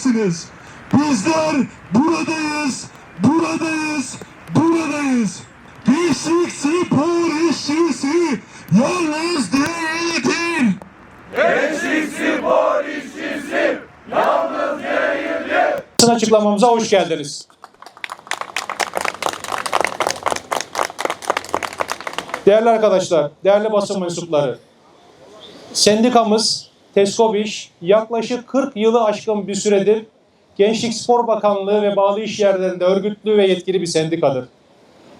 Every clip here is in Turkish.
kalkacaksınız. Bizler buradayız, buradayız, buradayız. Gençlik spor işçisi yalnız değildir. Basın açıklamamıza hoş geldiniz. Değerli arkadaşlar, değerli basın mensupları, sendikamız Teskobiş yaklaşık 40 yılı aşkın bir süredir Gençlik Spor Bakanlığı ve bağlı iş yerlerinde örgütlü ve yetkili bir sendikadır.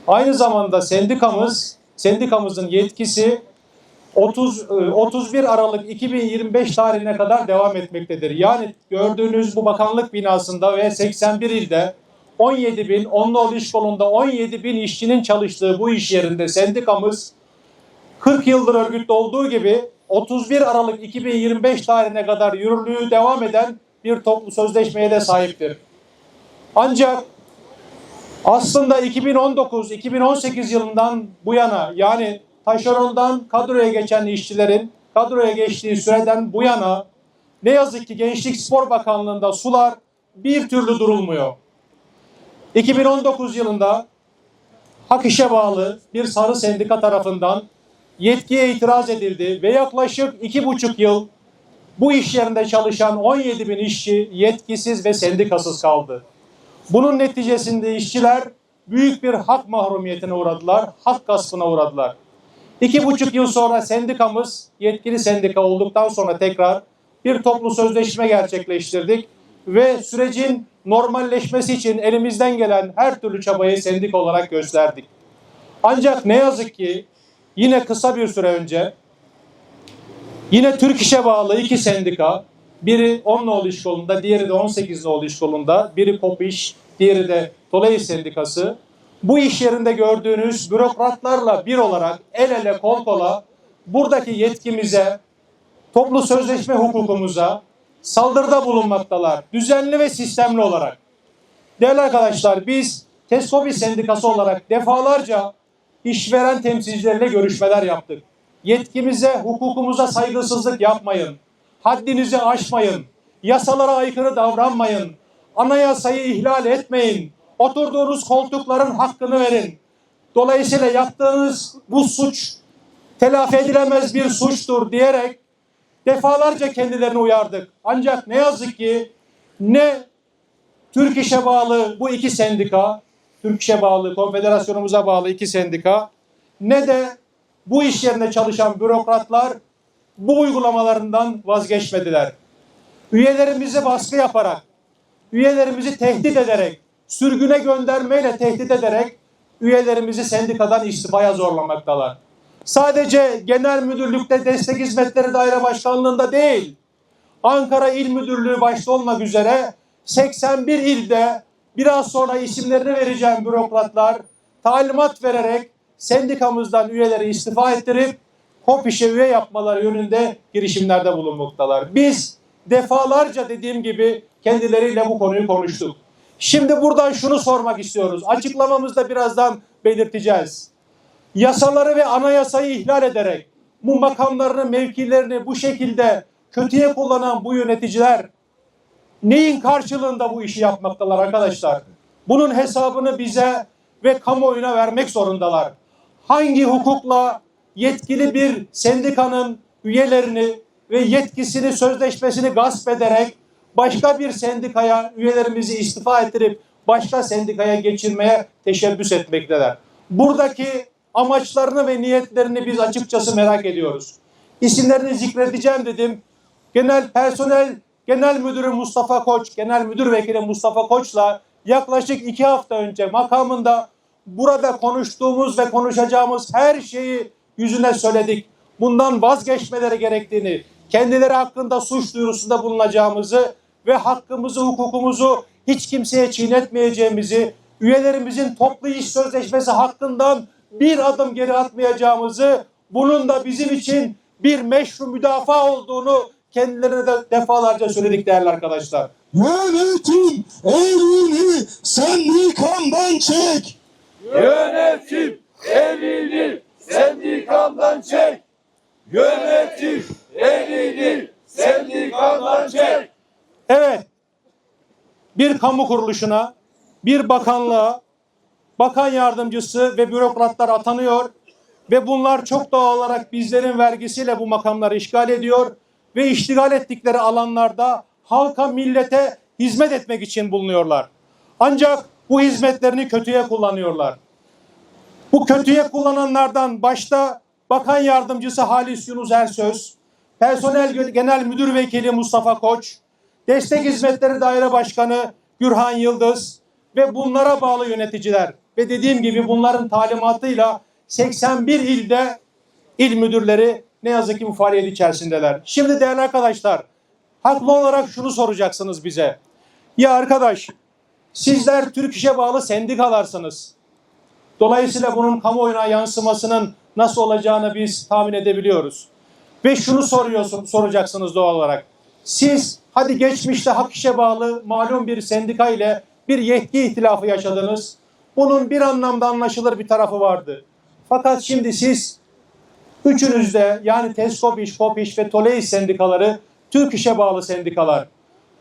Aynı zamanda sendikamız, sendikamızın yetkisi 30 e, 31 Aralık 2025 tarihine kadar devam etmektedir. Yani gördüğünüz bu bakanlık binasında ve 81 ilde 17 bin, Onluoğlu İş Kolu'nda 17 bin işçinin çalıştığı bu iş yerinde sendikamız 40 yıldır örgütlü olduğu gibi 31 Aralık 2025 tarihine kadar yürürlüğü devam eden bir toplu sözleşmeye de sahiptir. Ancak aslında 2019-2018 yılından bu yana yani taşerondan kadroya geçen işçilerin kadroya geçtiği süreden bu yana ne yazık ki Gençlik Spor Bakanlığı'nda sular bir türlü durulmuyor. 2019 yılında Hak bağlı bir sarı sendika tarafından yetkiye itiraz edildi ve yaklaşık iki buçuk yıl bu iş yerinde çalışan 17 bin işçi yetkisiz ve sendikasız kaldı. Bunun neticesinde işçiler büyük bir hak mahrumiyetine uğradılar, hak gaspına uğradılar. İki buçuk yıl sonra sendikamız yetkili sendika olduktan sonra tekrar bir toplu sözleşme gerçekleştirdik ve sürecin normalleşmesi için elimizden gelen her türlü çabayı sendik olarak gösterdik. Ancak ne yazık ki yine kısa bir süre önce Yine Türk İş'e bağlı iki sendika, biri 10 nolu iş kolunda, diğeri de 18 nolu iş kolunda, biri Kop İş, diğeri de Tolay İş Sendikası. Bu iş yerinde gördüğünüz bürokratlarla bir olarak el ele kol kola buradaki yetkimize, toplu sözleşme hukukumuza saldırıda bulunmaktalar. Düzenli ve sistemli olarak. Değerli arkadaşlar biz TESKOBİ Sendikası olarak defalarca işveren temsilcileriyle görüşmeler yaptık. Yetkimize, hukukumuza saygısızlık yapmayın. Haddinizi aşmayın. Yasalara aykırı davranmayın. Anayasayı ihlal etmeyin. Oturduğunuz koltukların hakkını verin. Dolayısıyla yaptığınız bu suç telafi edilemez bir suçtur diyerek defalarca kendilerini uyardık. Ancak ne yazık ki ne Türk İş'e bağlı bu iki sendika, Türk İş'e bağlı, konfederasyonumuza bağlı iki sendika ne de bu iş yerinde çalışan bürokratlar bu uygulamalarından vazgeçmediler. Üyelerimizi baskı yaparak, üyelerimizi tehdit ederek, sürgüne göndermeyle tehdit ederek üyelerimizi sendikadan istifaya zorlamaktalar. Sadece genel müdürlükte destek hizmetleri daire başkanlığında değil, Ankara İl Müdürlüğü başta olmak üzere 81 ilde biraz sonra isimlerini vereceğim bürokratlar talimat vererek sendikamızdan üyeleri istifa ettirip KOPİŞ'e üye yapmaları yönünde girişimlerde bulunmaktalar. Biz defalarca dediğim gibi kendileriyle bu konuyu konuştuk. Şimdi buradan şunu sormak istiyoruz. Açıklamamızda birazdan belirteceğiz. Yasaları ve anayasayı ihlal ederek bu makamlarını, mevkilerini bu şekilde kötüye kullanan bu yöneticiler neyin karşılığında bu işi yapmaktalar arkadaşlar? Bunun hesabını bize ve kamuoyuna vermek zorundalar. Hangi hukukla yetkili bir sendikanın üyelerini ve yetkisini, sözleşmesini gasp ederek başka bir sendikaya üyelerimizi istifa ettirip başka sendikaya geçirmeye teşebbüs etmekteler. Buradaki amaçlarını ve niyetlerini biz açıkçası merak ediyoruz. İsimlerini zikredeceğim dedim. Genel personel Genel Müdürü Mustafa Koç, Genel Müdür Vekili Mustafa Koç'la yaklaşık iki hafta önce makamında burada konuştuğumuz ve konuşacağımız her şeyi yüzüne söyledik. Bundan vazgeçmeleri gerektiğini, kendileri hakkında suç duyurusunda bulunacağımızı ve hakkımızı, hukukumuzu hiç kimseye çiğnetmeyeceğimizi, üyelerimizin toplu iş sözleşmesi hakkından bir adım geri atmayacağımızı, bunun da bizim için bir meşru müdafaa olduğunu kendilerine de defalarca söyledik değerli arkadaşlar. Yönetim elini sendikamdan çek. Yönetim elini sendikamdan çek. Yönetim elini sendikamdan çek. Evet, bir kamu kuruluşuna, bir bakanlığa, bakan yardımcısı ve bürokratlar atanıyor ve bunlar çok doğal olarak bizlerin vergisiyle bu makamları işgal ediyor ve iştigal ettikleri alanlarda halka, millete hizmet etmek için bulunuyorlar. Ancak bu hizmetlerini kötüye kullanıyorlar. Bu kötüye kullananlardan başta Bakan Yardımcısı Halis Yunus Ersöz, Personel Genel Müdür Vekili Mustafa Koç, Destek Hizmetleri Daire Başkanı Gürhan Yıldız ve bunlara bağlı yöneticiler ve dediğim gibi bunların talimatıyla 81 ilde il müdürleri ne yazık ki bu faaliyet içerisindeler. Şimdi değerli arkadaşlar, haklı olarak şunu soracaksınız bize. Ya arkadaş, sizler Türk İş'e bağlı sendikalarsınız. Dolayısıyla bunun kamuoyuna yansımasının nasıl olacağını biz tahmin edebiliyoruz. Ve şunu soruyorsun, soracaksınız doğal olarak. Siz hadi geçmişte hak işe bağlı malum bir sendika ile bir yetki ihtilafı yaşadınız. Bunun bir anlamda anlaşılır bir tarafı vardı. Fakat şimdi siz üçünüz de yani Teskopiş, Kopiş ve Toleis sendikaları Türk İş'e bağlı sendikalar.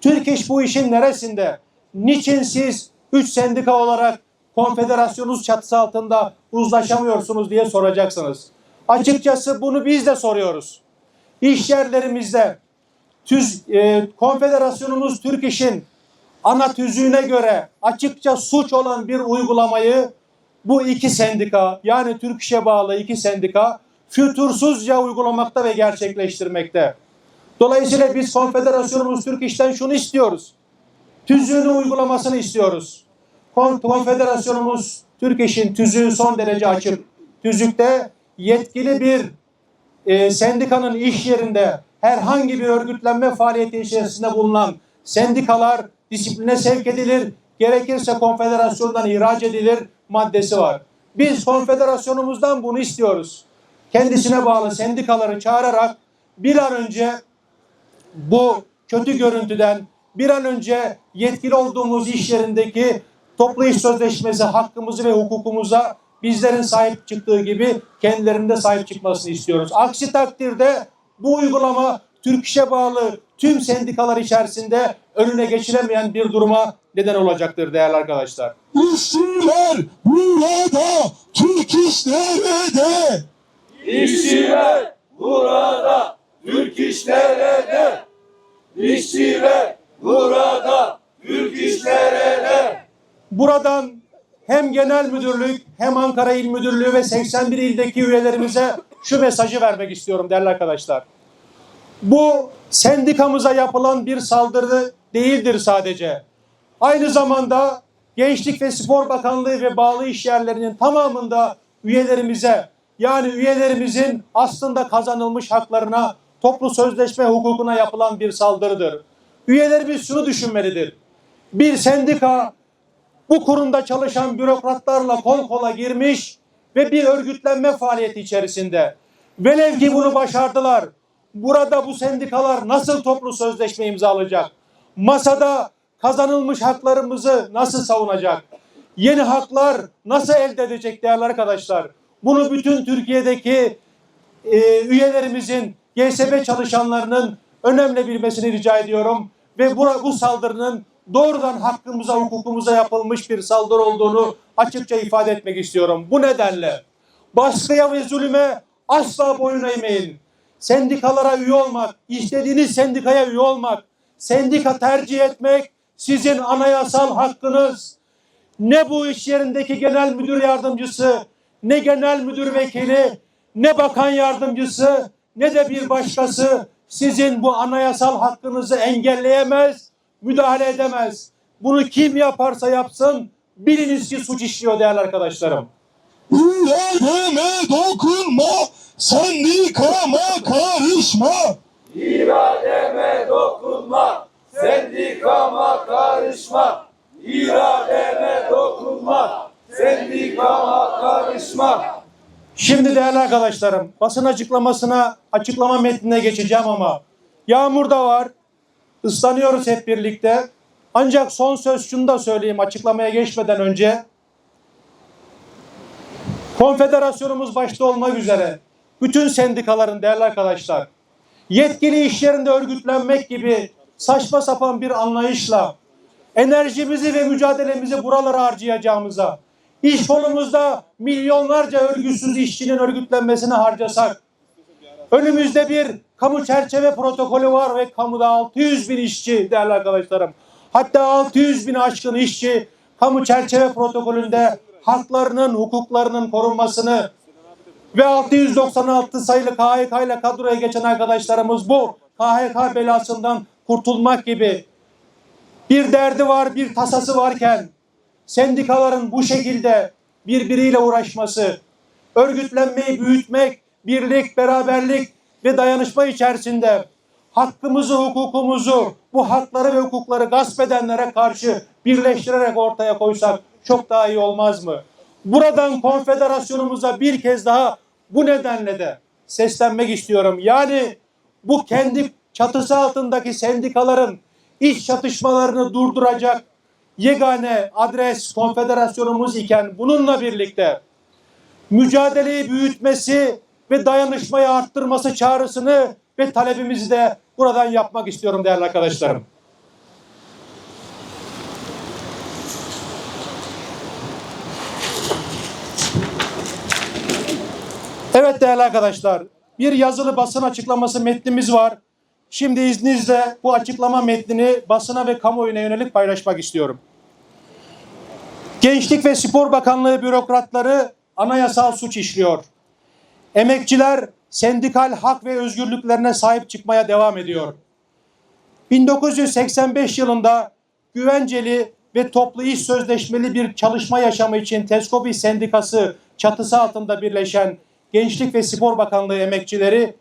Türk İş bu işin neresinde? Niçin siz üç sendika olarak konfederasyonunuz çatısı altında uzlaşamıyorsunuz diye soracaksınız. Açıkçası bunu biz de soruyoruz. İş yerlerimizde tüz, e, konfederasyonumuz Türk İş'in ana tüzüğüne göre açıkça suç olan bir uygulamayı bu iki sendika yani Türk İş'e bağlı iki sendika fütursuzca uygulamakta ve gerçekleştirmekte. Dolayısıyla biz konfederasyonumuz Türk İş'ten şunu istiyoruz. Tüzüğünü uygulamasını istiyoruz. Kon- Konfederasyonumuz Türk İş'in tüzüğü son derece açık. Tüzükte yetkili bir e, sendikanın iş yerinde herhangi bir örgütlenme faaliyeti içerisinde bulunan sendikalar disipline sevk edilir, gerekirse konfederasyondan ihraç edilir maddesi var. Biz konfederasyonumuzdan bunu istiyoruz. Kendisine bağlı sendikaları çağırarak bir an önce bu kötü görüntüden bir an önce yetkili olduğumuz iş yerindeki toplu iş sözleşmesi hakkımızı ve hukukumuza bizlerin sahip çıktığı gibi kendilerinde sahip çıkmasını istiyoruz. Aksi takdirde bu uygulama Türk İş'e bağlı tüm sendikalar içerisinde önüne geçilemeyen bir duruma neden olacaktır değerli arkadaşlar. İşçiler burada, Türk iş nerede? İşçiler burada, Türk iş nerede? İşçiler burada, Türk iş nerede? Buradan hem genel müdürlük hem Ankara İl Müdürlüğü ve 81 ildeki üyelerimize şu mesajı vermek istiyorum değerli arkadaşlar. Bu sendikamıza yapılan bir saldırı değildir sadece. Aynı zamanda Gençlik ve Spor Bakanlığı ve bağlı iş yerlerinin tamamında üyelerimize yani üyelerimizin aslında kazanılmış haklarına, toplu sözleşme hukukuna yapılan bir saldırıdır. Üyelerimiz şunu düşünmelidir. Bir sendika bu kurumda çalışan bürokratlarla kol kola girmiş ve bir örgütlenme faaliyeti içerisinde. Velev ki bunu başardılar. Burada bu sendikalar nasıl toplu sözleşme imzalayacak? Masada kazanılmış haklarımızı nasıl savunacak? Yeni haklar nasıl elde edecek değerli arkadaşlar? Bunu bütün Türkiye'deki e, üyelerimizin, GSB çalışanlarının önemli bilmesini rica ediyorum. Ve bu, bu saldırının doğrudan hakkımıza, hukukumuza yapılmış bir saldırı olduğunu açıkça ifade etmek istiyorum. Bu nedenle baskıya ve zulüme asla boyun eğmeyin. Sendikalara üye olmak, istediğiniz sendikaya üye olmak, sendika tercih etmek sizin anayasal hakkınız. Ne bu iş yerindeki genel müdür yardımcısı, ne genel müdür vekili, ne bakan yardımcısı, ne de bir başkası sizin bu anayasal hakkınızı engelleyemez, müdahale edemez. Bunu kim yaparsa yapsın biliniz ki suç işliyor değerli arkadaşlarım. İrademe dokunma, sendikama karışma. İrademe dokunma, sendikama karışma. İrademe dokunma, sendikama karışma. Şimdi değerli arkadaşlarım basın açıklamasına açıklama metnine geçeceğim ama yağmur da var. Islanıyoruz hep birlikte. Ancak son söz şunu da söyleyeyim açıklamaya geçmeden önce. Konfederasyonumuz başta olmak üzere bütün sendikaların değerli arkadaşlar yetkili iş yerinde örgütlenmek gibi saçma sapan bir anlayışla enerjimizi ve mücadelemizi buralara harcayacağımıza, iş kolumuzda milyonlarca örgütsüz işçinin örgütlenmesine harcasak, önümüzde bir kamu çerçeve protokolü var ve kamuda 600 bin işçi değerli arkadaşlarım, hatta 600 bin aşkın işçi kamu çerçeve protokolünde haklarının, hukuklarının korunmasını ve 696 sayılı KHK ile kadroya geçen arkadaşlarımız bu KHK belasından kurtulmak gibi bir derdi var, bir tasası varken sendikaların bu şekilde birbiriyle uğraşması, örgütlenmeyi büyütmek, birlik, beraberlik ve dayanışma içerisinde hakkımızı, hukukumuzu, bu hakları ve hukukları gasp edenlere karşı birleştirerek ortaya koysak çok daha iyi olmaz mı? Buradan konfederasyonumuza bir kez daha bu nedenle de seslenmek istiyorum. Yani bu kendi çatısı altındaki sendikaların iş çatışmalarını durduracak yegane adres konfederasyonumuz iken bununla birlikte mücadeleyi büyütmesi ve dayanışmayı arttırması çağrısını ve talebimizi de buradan yapmak istiyorum değerli arkadaşlarım. Evet değerli arkadaşlar, bir yazılı basın açıklaması metnimiz var. Şimdi izninizle bu açıklama metnini basına ve kamuoyuna yönelik paylaşmak istiyorum. Gençlik ve Spor Bakanlığı bürokratları anayasal suç işliyor. Emekçiler sendikal hak ve özgürlüklerine sahip çıkmaya devam ediyor. 1985 yılında güvenceli ve toplu iş sözleşmeli bir çalışma yaşamı için Teskobi Sendikası çatısı altında birleşen Gençlik ve Spor Bakanlığı emekçileri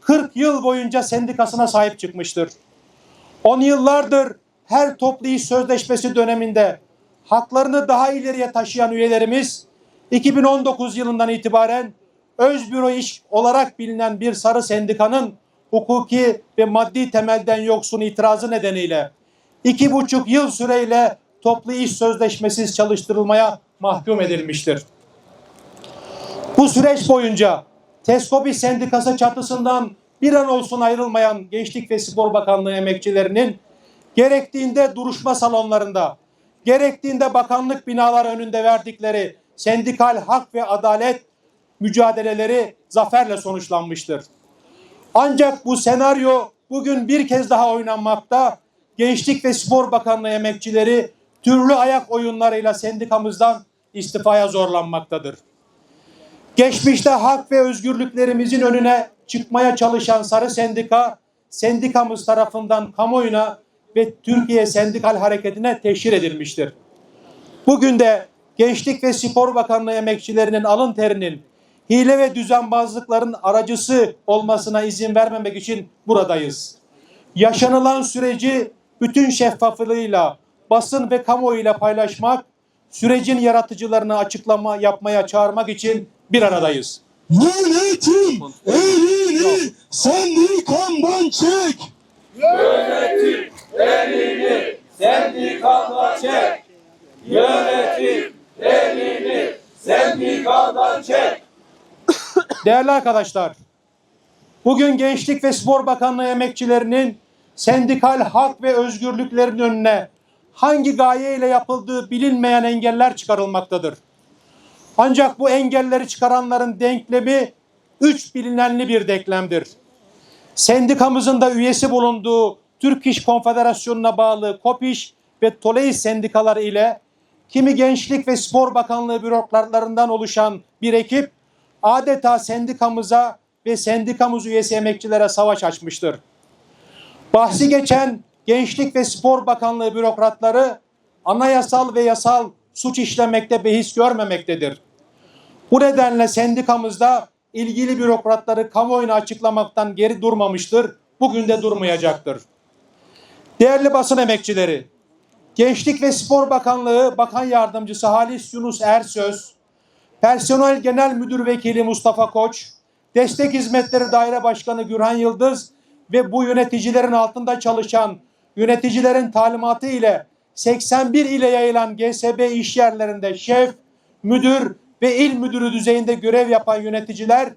40 yıl boyunca sendikasına sahip çıkmıştır. 10 yıllardır her toplu iş sözleşmesi döneminde haklarını daha ileriye taşıyan üyelerimiz 2019 yılından itibaren Özbüro İş olarak bilinen bir sarı sendikanın hukuki ve maddi temelden yoksun itirazı nedeniyle iki buçuk yıl süreyle toplu iş sözleşmesiz çalıştırılmaya mahkum edilmiştir. Bu süreç boyunca Teskobi Sendikası çatısından bir an olsun ayrılmayan Gençlik ve Spor Bakanlığı emekçilerinin gerektiğinde duruşma salonlarında, gerektiğinde bakanlık binaları önünde verdikleri sendikal hak ve adalet mücadeleleri zaferle sonuçlanmıştır. Ancak bu senaryo bugün bir kez daha oynanmakta. Gençlik ve Spor Bakanlığı emekçileri türlü ayak oyunlarıyla sendikamızdan istifaya zorlanmaktadır. Geçmişte hak ve özgürlüklerimizin önüne çıkmaya çalışan Sarı Sendika, sendikamız tarafından kamuoyuna ve Türkiye Sendikal Hareketi'ne teşhir edilmiştir. Bugün de Gençlik ve Spor Bakanlığı emekçilerinin alın terinin hile ve düzenbazlıkların aracısı olmasına izin vermemek için buradayız. Yaşanılan süreci bütün şeffaflığıyla basın ve kamuoyuyla paylaşmak, sürecin yaratıcılarını açıklama yapmaya çağırmak için bir aradayız. Yönetim elini sendikamdan çek. Yönetim elini sendikadan çek. Yönetim elini sendikadan çek. Değerli arkadaşlar, bugün Gençlik ve Spor Bakanlığı emekçilerinin sendikal hak ve özgürlüklerin önüne hangi gaye ile yapıldığı bilinmeyen engeller çıkarılmaktadır. Ancak bu engelleri çıkaranların denklemi üç bilinenli bir denklemdir. Sendikamızın da üyesi bulunduğu Türk İş Konfederasyonu'na bağlı KOPİŞ ve TOLEİ sendikaları ile kimi Gençlik ve Spor Bakanlığı bürokratlarından oluşan bir ekip adeta sendikamıza ve sendikamız üyesi emekçilere savaş açmıştır. Bahsi geçen Gençlik ve Spor Bakanlığı bürokratları anayasal ve yasal suç işlemekte behis görmemektedir. Bu nedenle sendikamızda ilgili bürokratları kamuoyuna açıklamaktan geri durmamıştır. Bugün de durmayacaktır. Değerli basın emekçileri, Gençlik ve Spor Bakanlığı Bakan Yardımcısı Halis Yunus Ersöz, Personel Genel Müdür Vekili Mustafa Koç, Destek Hizmetleri Daire Başkanı Gürhan Yıldız ve bu yöneticilerin altında çalışan yöneticilerin talimatı ile 81 ile yayılan GSB iş yerlerinde şef, müdür ve il müdürü düzeyinde görev yapan yöneticiler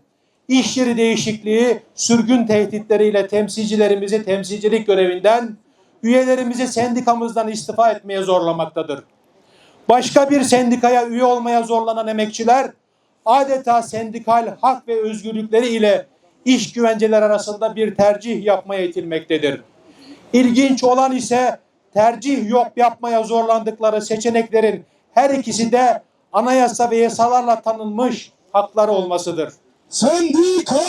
iş yeri değişikliği, sürgün tehditleriyle temsilcilerimizi temsilcilik görevinden, üyelerimizi sendikamızdan istifa etmeye zorlamaktadır. Başka bir sendikaya üye olmaya zorlanan emekçiler adeta sendikal hak ve özgürlükleri ile iş güvenceler arasında bir tercih yapmaya itilmektedir. İlginç olan ise tercih yok yapmaya zorlandıkları seçeneklerin her ikisi de anayasa ve yasalarla tanınmış hakları olmasıdır. Sendika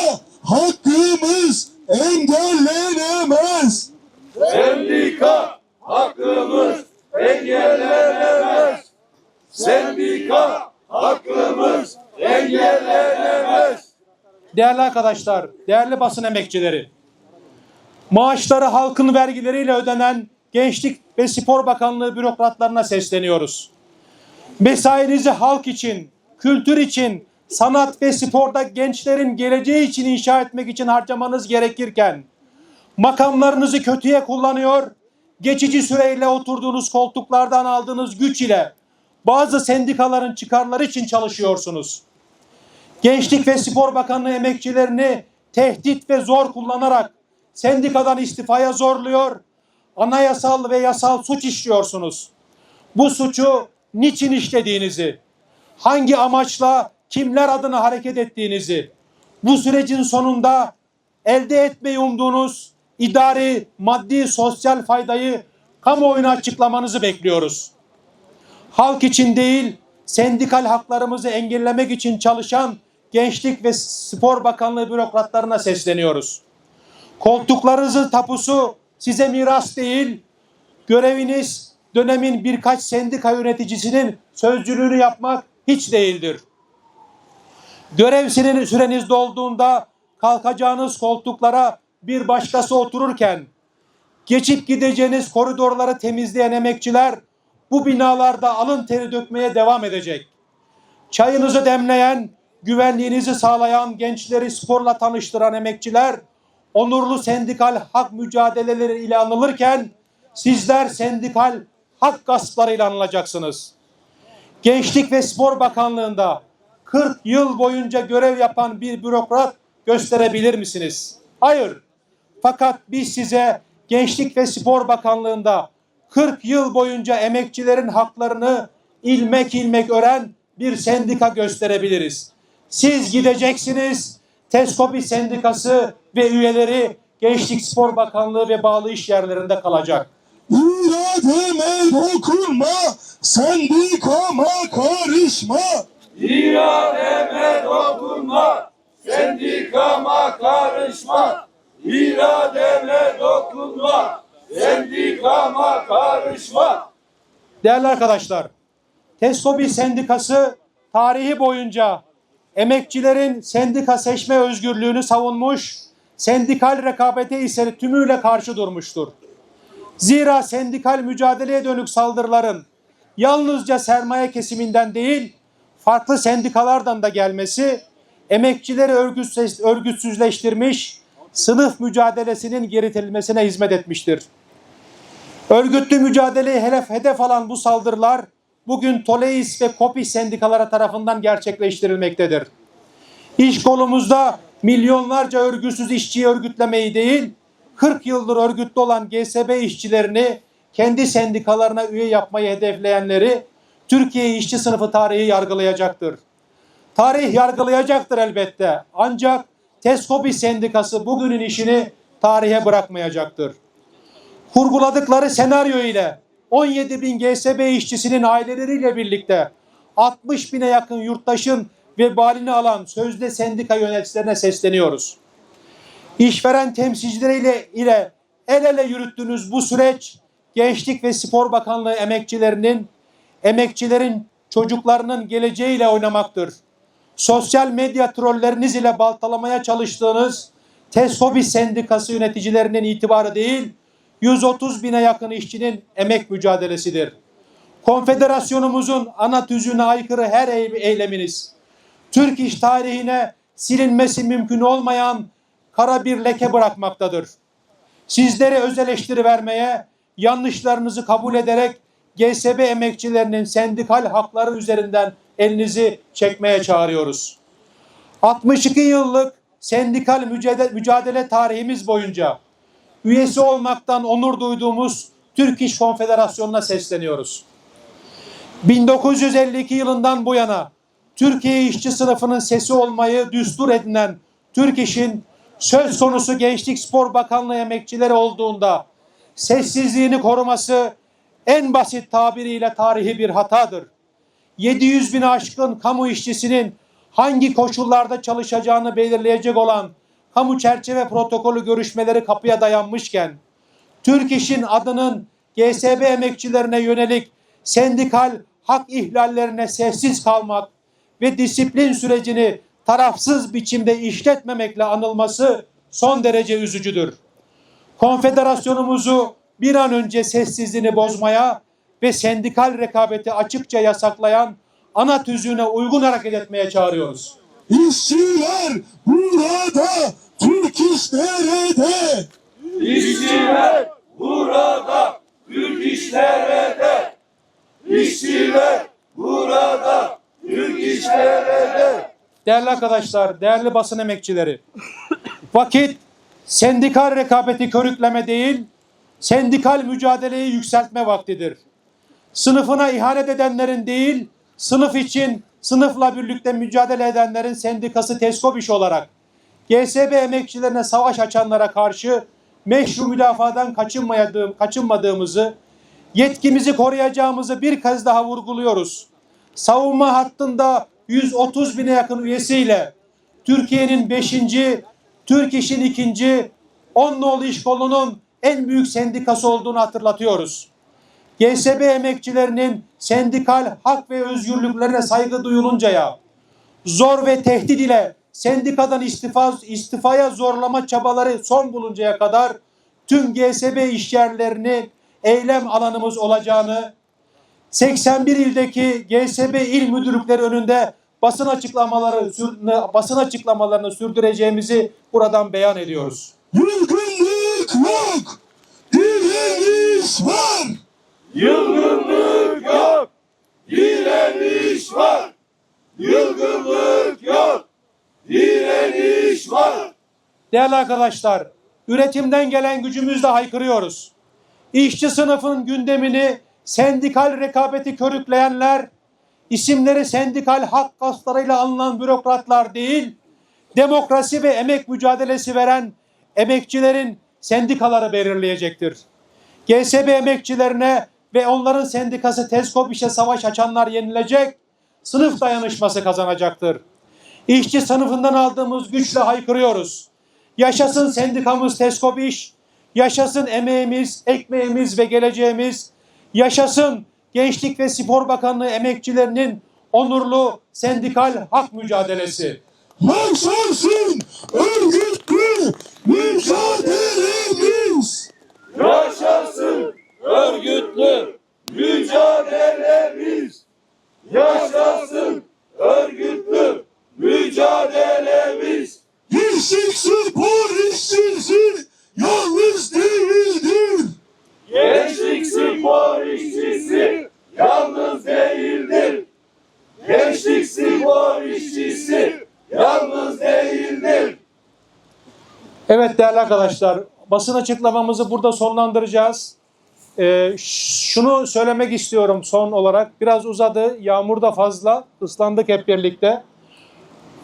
hakkımız engellenemez. Sendika hakkımız engellenemez. Sendika hakkımız engellenemez. Değerli arkadaşlar, değerli basın emekçileri, maaşları halkın vergileriyle ödenen Gençlik ve Spor Bakanlığı bürokratlarına sesleniyoruz. Mesainizi halk için, kültür için, sanat ve sporda gençlerin geleceği için inşa etmek için harcamanız gerekirken, makamlarınızı kötüye kullanıyor, geçici süreyle oturduğunuz koltuklardan aldığınız güç ile bazı sendikaların çıkarları için çalışıyorsunuz. Gençlik ve Spor Bakanlığı emekçilerini tehdit ve zor kullanarak sendikadan istifaya zorluyor, anayasal ve yasal suç işliyorsunuz. Bu suçu niçin işlediğinizi, hangi amaçla kimler adına hareket ettiğinizi, bu sürecin sonunda elde etmeyi umduğunuz idari, maddi, sosyal faydayı kamuoyuna açıklamanızı bekliyoruz halk için değil, sendikal haklarımızı engellemek için çalışan Gençlik ve Spor Bakanlığı bürokratlarına sesleniyoruz. Koltuklarınızın tapusu size miras değil, göreviniz dönemin birkaç sendika yöneticisinin sözcülüğünü yapmak hiç değildir. Görev süreniz dolduğunda kalkacağınız koltuklara bir başkası otururken geçip gideceğiniz koridorları temizleyen emekçiler bu binalarda alın teri dökmeye devam edecek. Çayınızı demleyen, güvenliğinizi sağlayan gençleri sporla tanıştıran emekçiler onurlu sendikal hak mücadeleleri ile anılırken sizler sendikal hak gasplarıyla anılacaksınız. Gençlik ve Spor Bakanlığı'nda 40 yıl boyunca görev yapan bir bürokrat gösterebilir misiniz? Hayır. Fakat biz size Gençlik ve Spor Bakanlığı'nda 40 yıl boyunca emekçilerin haklarını ilmek ilmek ören bir sendika gösterebiliriz. Siz gideceksiniz, Teskopi Sendikası ve üyeleri Gençlik Spor Bakanlığı ve bağlı iş yerlerinde kalacak. İrademe dokunma, sendikama karışma. İrademe dokunma, sendikama karışma. İrademe dokunma, sendikama karışma. Değerli arkadaşlar, Teskobi Sendikası tarihi boyunca emekçilerin sendika seçme özgürlüğünü savunmuş, sendikal rekabete ise tümüyle karşı durmuştur. Zira sendikal mücadeleye dönük saldırıların yalnızca sermaye kesiminden değil, farklı sendikalardan da gelmesi, emekçileri örgütsüz- örgütsüzleştirmiş, sınıf mücadelesinin geritilmesine hizmet etmiştir. Örgütlü mücadeleyi hedef, hedef alan bu saldırılar bugün Toleis ve Kopi sendikaları tarafından gerçekleştirilmektedir. İş kolumuzda milyonlarca örgütsüz işçiyi örgütlemeyi değil, 40 yıldır örgütlü olan GSB işçilerini kendi sendikalarına üye yapmayı hedefleyenleri Türkiye işçi sınıfı tarihi yargılayacaktır. Tarih yargılayacaktır elbette. Ancak Teskobi Sendikası bugünün işini tarihe bırakmayacaktır kurguladıkları senaryo ile 17 bin GSB işçisinin aileleriyle birlikte 60 bine yakın yurttaşın vebalini alan sözde sendika yöneticilerine sesleniyoruz. İşveren temsilcileriyle ile el ele yürüttüğünüz bu süreç Gençlik ve Spor Bakanlığı emekçilerinin, emekçilerin çocuklarının geleceğiyle oynamaktır. Sosyal medya trolleriniz ile baltalamaya çalıştığınız Teskobi Sendikası yöneticilerinin itibarı değil, 130 bine yakın işçinin emek mücadelesidir. Konfederasyonumuzun ana tüzüğüne aykırı her eyle- eyleminiz, Türk iş tarihine silinmesi mümkün olmayan kara bir leke bırakmaktadır. Sizlere öz eleştiri vermeye, yanlışlarınızı kabul ederek GSB emekçilerinin sendikal hakları üzerinden elinizi çekmeye çağırıyoruz. 62 yıllık sendikal mücadele, tarihimiz boyunca üyesi olmaktan onur duyduğumuz Türk İş Konfederasyonu'na sesleniyoruz. 1952 yılından bu yana Türkiye işçi sınıfının sesi olmayı düstur edinen Türk İş'in söz konusu Gençlik Spor Bakanlığı emekçileri olduğunda sessizliğini koruması en basit tabiriyle tarihi bir hatadır. 700 bin aşkın kamu işçisinin hangi koşullarda çalışacağını belirleyecek olan kamu çerçeve protokolü görüşmeleri kapıya dayanmışken Türk İş'in adının GSB emekçilerine yönelik sendikal hak ihlallerine sessiz kalmak ve disiplin sürecini tarafsız biçimde işletmemekle anılması son derece üzücüdür. Konfederasyonumuzu bir an önce sessizliğini bozmaya ve sendikal rekabeti açıkça yasaklayan ana tüzüğüne uygun hareket etmeye çağırıyoruz. İşçiler burada, Türk iş nerede? İşçiler burada, Türk iş nerede? İşçiler burada, Türk iş nerede? Değerli arkadaşlar, değerli basın emekçileri. Vakit sendikal rekabeti körükleme değil, sendikal mücadeleyi yükseltme vaktidir. Sınıfına ihanet edenlerin değil, sınıf için sınıfla birlikte mücadele edenlerin sendikası TESKOBİŞ olarak GSB emekçilerine savaş açanlara karşı meşru müdafadan kaçınmayadığım, kaçınmadığımızı, yetkimizi koruyacağımızı bir kez daha vurguluyoruz. Savunma hattında 130 bine yakın üyesiyle Türkiye'nin 5. Türk İş'in 2. 10 nolu iş kolunun en büyük sendikası olduğunu hatırlatıyoruz. GSB emekçilerinin sendikal hak ve özgürlüklerine saygı duyuluncaya, zor ve tehdit ile sendikadan istifa, istifaya zorlama çabaları son buluncaya kadar tüm GSB işyerlerini eylem alanımız olacağını 81 ildeki GSB il müdürlükleri önünde basın açıklamaları basın açıklamalarını sürdüreceğimizi buradan beyan ediyoruz. Yılgınlık yok, direniş var. Yılgınlık yok, direniş var. Yılgınlık yok, direniş var. Değerli arkadaşlar, üretimden gelen gücümüzle haykırıyoruz. İşçi sınıfın gündemini sendikal rekabeti körükleyenler, isimleri sendikal hak kaslarıyla anılan bürokratlar değil, demokrasi ve emek mücadelesi veren emekçilerin sendikaları belirleyecektir. GSB emekçilerine ve onların sendikası TESKOP işe savaş açanlar yenilecek, sınıf dayanışması kazanacaktır. İşçi sınıfından aldığımız güçle haykırıyoruz. Yaşasın sendikamız TESKOP iş, yaşasın emeğimiz, ekmeğimiz ve geleceğimiz, yaşasın Gençlik ve Spor Bakanlığı emekçilerinin onurlu sendikal hak mücadelesi. Yaşasın örgütlü mücadelemiz. Yaşasın örgütlü mücadelemiz. Yaşasın örgütlü mücadelemiz. Gençlik spor işçisi yalnız değildir. Gençlik spor işçisi yalnız değildir. Gençlik spor işçisi yalnız değildir. Evet değerli arkadaşlar, basın açıklamamızı burada sonlandıracağız. Ş- şunu söylemek istiyorum son olarak. Biraz uzadı, yağmur da fazla, ıslandık hep birlikte.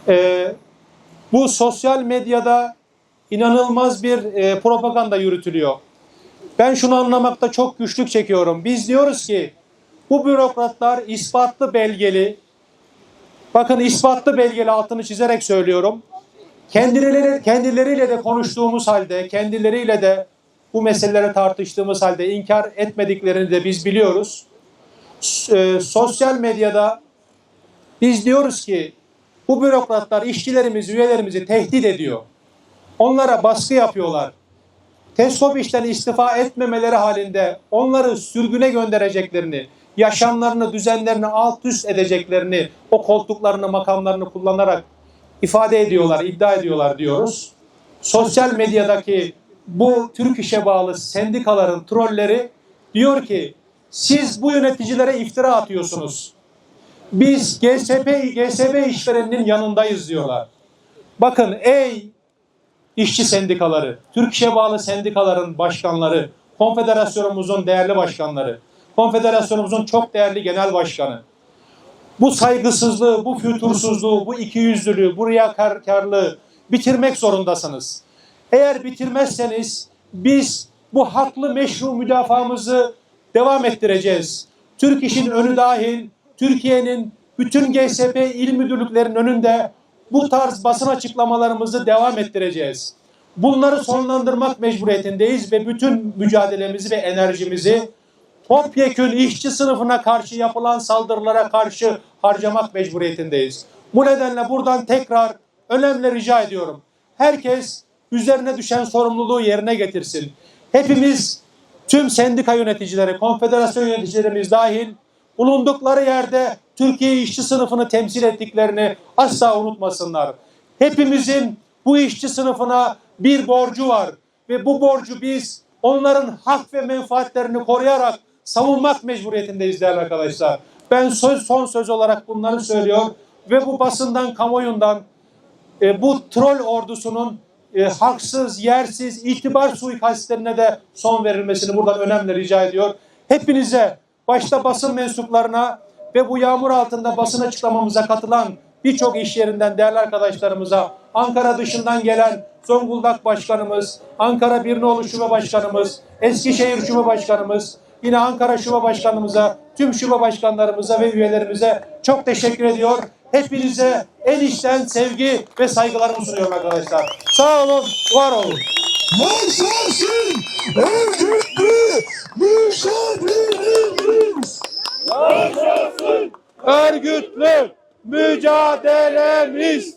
Ee, bu sosyal medyada inanılmaz bir e, propaganda yürütülüyor. Ben şunu anlamakta çok güçlük çekiyorum. Biz diyoruz ki bu bürokratlar ispatlı belgeli, bakın ispatlı belgeli altını çizerek söylüyorum. Kendileri, kendileriyle de konuştuğumuz halde, kendileriyle de bu meseleleri tartıştığımız halde inkar etmediklerini de biz biliyoruz. E, sosyal medyada biz diyoruz ki bu bürokratlar işçilerimizi, üyelerimizi tehdit ediyor. Onlara baskı yapıyorlar. TESKOP işten istifa etmemeleri halinde onları sürgüne göndereceklerini, yaşamlarını, düzenlerini alt üst edeceklerini, o koltuklarını, makamlarını kullanarak ifade ediyorlar, iddia ediyorlar diyoruz. Sosyal medyadaki bu Türk işe bağlı sendikaların trolleri diyor ki siz bu yöneticilere iftira atıyorsunuz. Biz GSP, GSB işvereninin yanındayız diyorlar. Bakın ey işçi sendikaları, Türk İş'e bağlı sendikaların başkanları, konfederasyonumuzun değerli başkanları, konfederasyonumuzun çok değerli genel başkanı. Bu saygısızlığı, bu fütursuzluğu, bu ikiyüzlülüğü, bu riyakarlığı bitirmek zorundasınız. Eğer bitirmezseniz biz bu haklı meşru müdafaamızı devam ettireceğiz. Türk İş'in önü dahil, Türkiye'nin bütün GSP il müdürlüklerinin önünde bu tarz basın açıklamalarımızı devam ettireceğiz. Bunları sonlandırmak mecburiyetindeyiz ve bütün mücadelemizi ve enerjimizi topyekün işçi sınıfına karşı yapılan saldırılara karşı harcamak mecburiyetindeyiz. Bu nedenle buradan tekrar önemli rica ediyorum. Herkes üzerine düşen sorumluluğu yerine getirsin. Hepimiz tüm sendika yöneticileri, konfederasyon yöneticilerimiz dahil bulundukları yerde Türkiye işçi sınıfını temsil ettiklerini asla unutmasınlar. Hepimizin bu işçi sınıfına bir borcu var ve bu borcu biz onların hak ve menfaatlerini koruyarak savunmak mecburiyetindeyiz değerli arkadaşlar. Ben söz, son söz olarak bunları söylüyor ve bu basından, kamuoyundan e, bu troll ordusunun e, haksız, yersiz, itibar suikastlerine de son verilmesini buradan önemli rica ediyor. Hepinize, başta basın mensuplarına ve bu yağmur altında basın açıklamamıza katılan birçok iş yerinden değerli arkadaşlarımıza, Ankara dışından gelen Zonguldak Başkanımız, Ankara Birnoğlu Şube Başkanımız, Eskişehir Şube Başkanımız, yine Ankara Şube Başkanımıza, tüm şube başkanlarımıza ve üyelerimize çok teşekkür ediyor. Hepinize en içten sevgi ve saygılarımı sunuyorum arkadaşlar. Sağ olun, var olun. Yaşasın örgütlü mücadelemiz. Örgütlü mücadelemiz